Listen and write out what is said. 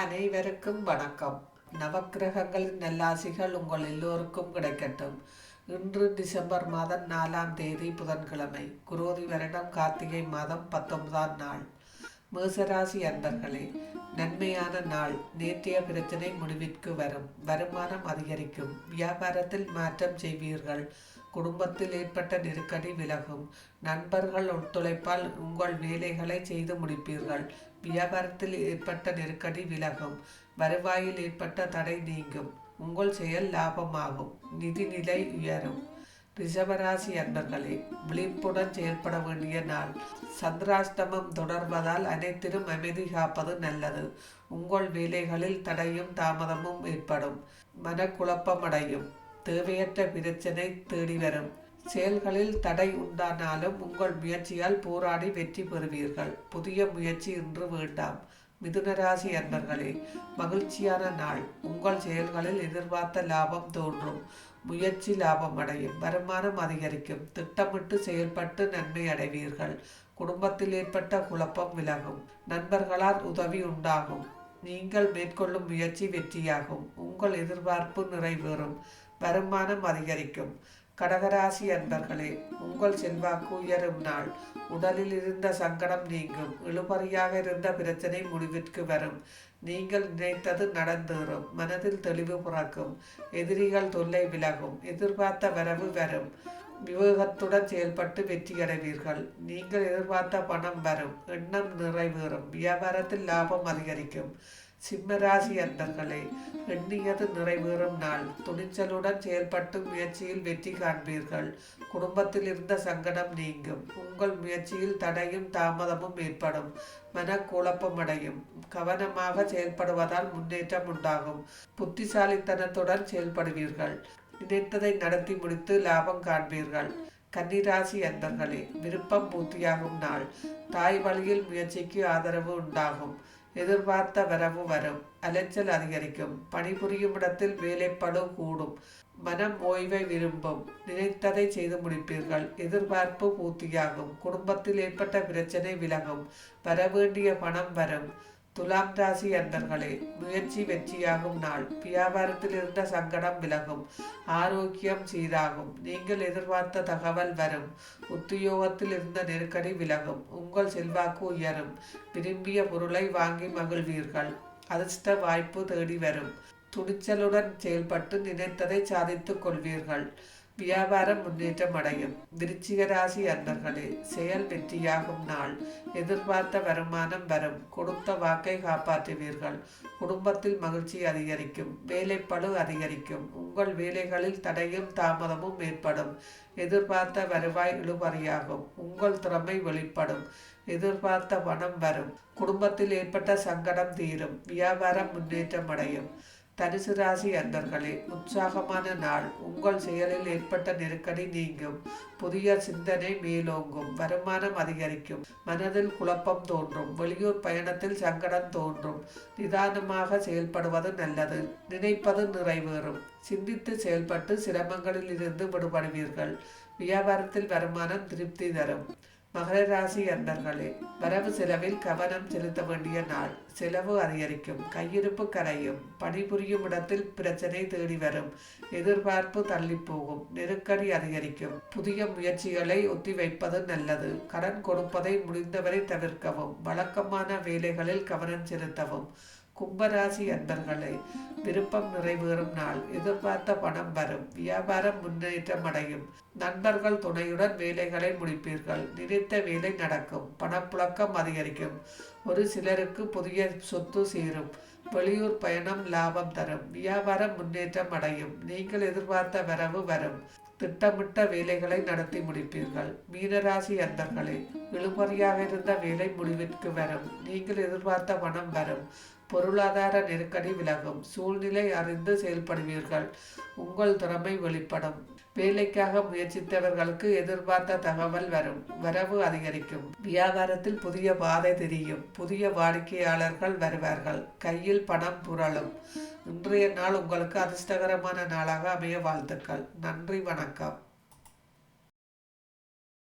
அனைவருக்கும் வணக்கம். நவக்கிரகங்களின் நல்லாசிகள் உங்கள் எல்லோருக்கும் கிடைக்கட்டும். இன்று டிசம்பர் மாதம் நாலாம் தேதி புதன்கிழமை குரோதி வருடம் கார்த்திகை மாதம் பத்தொன்பதாம் நாள். மேசராசி அன்பர்களே நன்மையான நாள். நேற்றைய பிரச்சனை முடிவிற்கு வரும். வருமானம் அதிகரிக்கும். வியாபாரத்தில் மாற்றம் செய்வீர்கள். குடும்பத்தில் ஏற்பட்ட நெருக்கடி விலகும். நண்பர்கள் ஒத்துழைப்பால் உங்கள் வேலைகளை செய்து முடிப்பீர்கள். வியாபாரத்தில் ஏற்பட்ட நெருக்கடி விலகும். வருவாயில் ஏற்பட்ட தடை நீங்கும். உங்கள் செயல் லாபமாகும். நிதிநிலை உயரும். ரிஷபராசி அன்பர்களே விழிப்புடன் செயல்பட வேண்டிய நாள். சந்திராஷ்டமம் தொடர்வதால் அனைத்திலும் அமைதி காப்பது நல்லது. உங்கள் வேலைகளில் தடையும் தாமதமும் ஏற்படும். மனக்குழப்பமடையும். தேவையற்ற பிரச்சனை தேடி வரும். செயல்களில் தடை உண்டானாலும் உங்கள் முயற்சியால் போராடி வெற்றி பெறுவீர்கள். புதிய முயற்சி இன்று வேண்டாம். மிதுனராசி அன்பர்களே மகிழ்ச்சியான நாள். உங்கள் செயல்களில் எதிர்பார்த்த லாபம் தோன்றும். முயற்சி லாபம் அடையும். வருமானம் அதிகரிக்கும். திட்டமிட்டு செயல்பட்டு நன்மை அடைவீர்கள். குடும்பத்தில் ஏற்பட்ட குழப்பம் விலகும். நண்பர்களால் உதவி உண்டாகும். நீங்கள் மேற்கொள்ளும் முயற்சி வெற்றியாகும். உங்கள் எதிர்பார்ப்பு நிறைவேறும். வருமானம் அதிகரிக்கும். கடகராசி அன்பர்களே உங்கள் செல்வாக்கு உயரும் நாள். உடலில் இருந்த சங்கடம் நீங்கும். இழுபறியாக இருந்த பிரச்சனை முடிவிற்கு வரும். நீங்கள் நினைத்தது நடந்தேறும். மனதில் தெளிவு பிறக்கும். எதிரிகள் தொல்லை விலகும். எதிர்பார்த்த வரவு வரும். விவேகத்துடன் செயல்பட்டு வெற்றியடைவீர்கள். நீங்கள் எதிர்பார்த்த பணம் வரும். எண்ணம் நிறைவேறும். வியாபாரத்தில் லாபம் அதிகரிக்கும். சிம்மராசி அந்தங்களை எண்ணியது நிறைவேறும் நாள். துணிச்சலுடன் செயல்பட்டு முயற்சியில் வெற்றி காண்பீர்கள். குடும்பத்தில் இருந்த சங்கடம் நீங்கும். உங்கள் முயற்சியில் தடையும் தாமதமும் ஏற்படும். மனக்குழப்பமடையும். கவனமாக செயல்படுவதால் முன்னேற்றம் உண்டாகும். புத்திசாலித்தனத்துடன் செயல்படுவீர்கள். நினைத்ததை நடத்தி முடித்து லாபம் காண்பீர்கள். கன்னிராசி அன்பர்களே விருப்பம் பூர்த்தியாகும் நாள். தாய் வழியில் முயற்சிக்கு ஆதரவு உண்டாகும். எதிர்பார்த்த வரவு வரும். அலைச்சல் அதிகரிக்கும். பணிபுரியும் இடத்தில் வேலைப்படு கூடும் மனம் ஓய்வை விரும்பும். நினைத்ததை செய்து முடிப்பீர்கள். எதிர்பார்ப்பு பூர்த்தியாகும். குடும்பத்தில் ஏற்பட்ட பிரச்சனை விலகும். வரவேண்டிய பணம் வரும். துலாம் ராசி அன்பர்களே முயற்சி வெற்றியாகும் நாள். வியாபாரத்தில் இருந்த சங்கடம் விலகும். ஆரோக்கியம் சீராகும். நீங்கள் எதிர்பார்த்த தகவல் வரும். உத்தியோகத்தில் இருந்த நெருக்கடி விலகும். உங்கள் செல்வாக்கு உயரும். விரும்பிய பொருளை வாங்கி மகிழ்வீர்கள். அதிர்ஷ்ட வாய்ப்பு தேடி வரும். துணிச்சலுடன் செயல்பட்டு நினைத்ததை சாதித்துக் கொள்வீர்கள். வியாபாரம் முன்னேற்றம் அடையும் விருச்சிக ராசி அன்பர்களே செயல் வெற்றியாகும் நாள். எதிர்பார்த்த வருமானம் வரும். கொடுத்த வாக்கை காப்பாற்றுவீர்கள். குடும்பத்தில் மகிழ்ச்சி அதிகரிக்கும். வேலைப்பளு அதிகரிக்கும். உங்கள் வேலைகளில் தடையும் தாமதமும் ஏற்படும். எதிர்பார்த்த வருவாய் இழுபறியாகும். உங்கள் திறமை வெளிப்படும். எதிர்பார்த்த பணம் வரும். குடும்பத்தில் ஏற்பட்ட சங்கடம் தீரும். வியாபாரம் முன்னேற்றம் அடையும் தனுசு ராசி அன்பர்களே உற்சாகமான நாள். உங்கள் செயலில் ஏற்பட்ட நெருக்கடி நீங்கும். புதிய சிந்தனை மேலோங்கும். வருமானம் அதிகரிக்கும். மனதில் குழப்பம் தோன்றும். வெளியூர் பயணத்தில் சங்கடம் தோன்றும். நிதானமாக செயல்படுவது நல்லது. நினைப்பது நிறைவேறும். சிந்தித்து செயல்பட்டு சிரமங்களில் இருந்து விடுபடுவீர்கள். வியாபாரத்தில் வருமானம் திருப்தி தரும். மகர ராசி அன்பர்களே வரவு செலவில் கவனம் செலுத்த வேண்டிய நாள். செலவு அதிகரிக்கும். கையிருப்பு கரையும். பணிபுரியும் இடத்தில் பிரச்சனை தேடி வரும். எதிர்பார்ப்பு தள்ளி போகும் நெருக்கடி அதிகரிக்கும். புதிய முயற்சிகளை ஒத்தி வைப்பது நல்லது. கடன் கொடுப்பதை முடிந்தவரை தவிர்க்கவும். வழக்கமான வேலைகளில் கவனம் செலுத்தவும். கும்பராசி அன்பர்களை விருப்பம் நிறைவேறும் நாள். எதிர்பார்த்த பணம் வரும். வியாபாரம் முன்னேற்றம் அடையும். நண்பர்கள் துணையுடன் வேலைகளை முடிப்பீர்கள். நினைத்த வேலை நடக்கும். பணப்புழக்கம் அதிகரிக்கும். ஒரு சிலருக்கு புதிய சொத்து சேரும். வெளியூர் பயணம் லாபம் தரும். வியாபாரம் முன்னேற்றம் அடையும். நீங்கள் எதிர்பார்த்த வரவு வரும். திட்டமிட்ட வேலைகளை நடத்தி முடிப்பீர்கள். மீனராசி அந்தர்களே இழுபறியாக இருந்த வேலை முடிவிற்கு வரும். நீங்கள் எதிர்பார்த்த பணம் வரும். பொருளாதார நெருக்கடி விலகும். சூழ்நிலை அறிந்து செயல்படுவீர்கள். உங்கள் திறமை வெளிப்படும். வேலைக்காக முயற்சித்தவர்களுக்கு எதிர்பார்த்த தகவல் வரும். வரவு அதிகரிக்கும். வியாபாரத்தில் புதிய பாதை தெரியும். புதிய வாடிக்கையாளர்கள் வருவார்கள். கையில் பணம் புரளும். இன்றைய நாள் உங்களுக்கு அதிர்ஷ்டகரமான நாளாக அமைய வாழ்த்துக்கள். நன்றி வணக்கம்.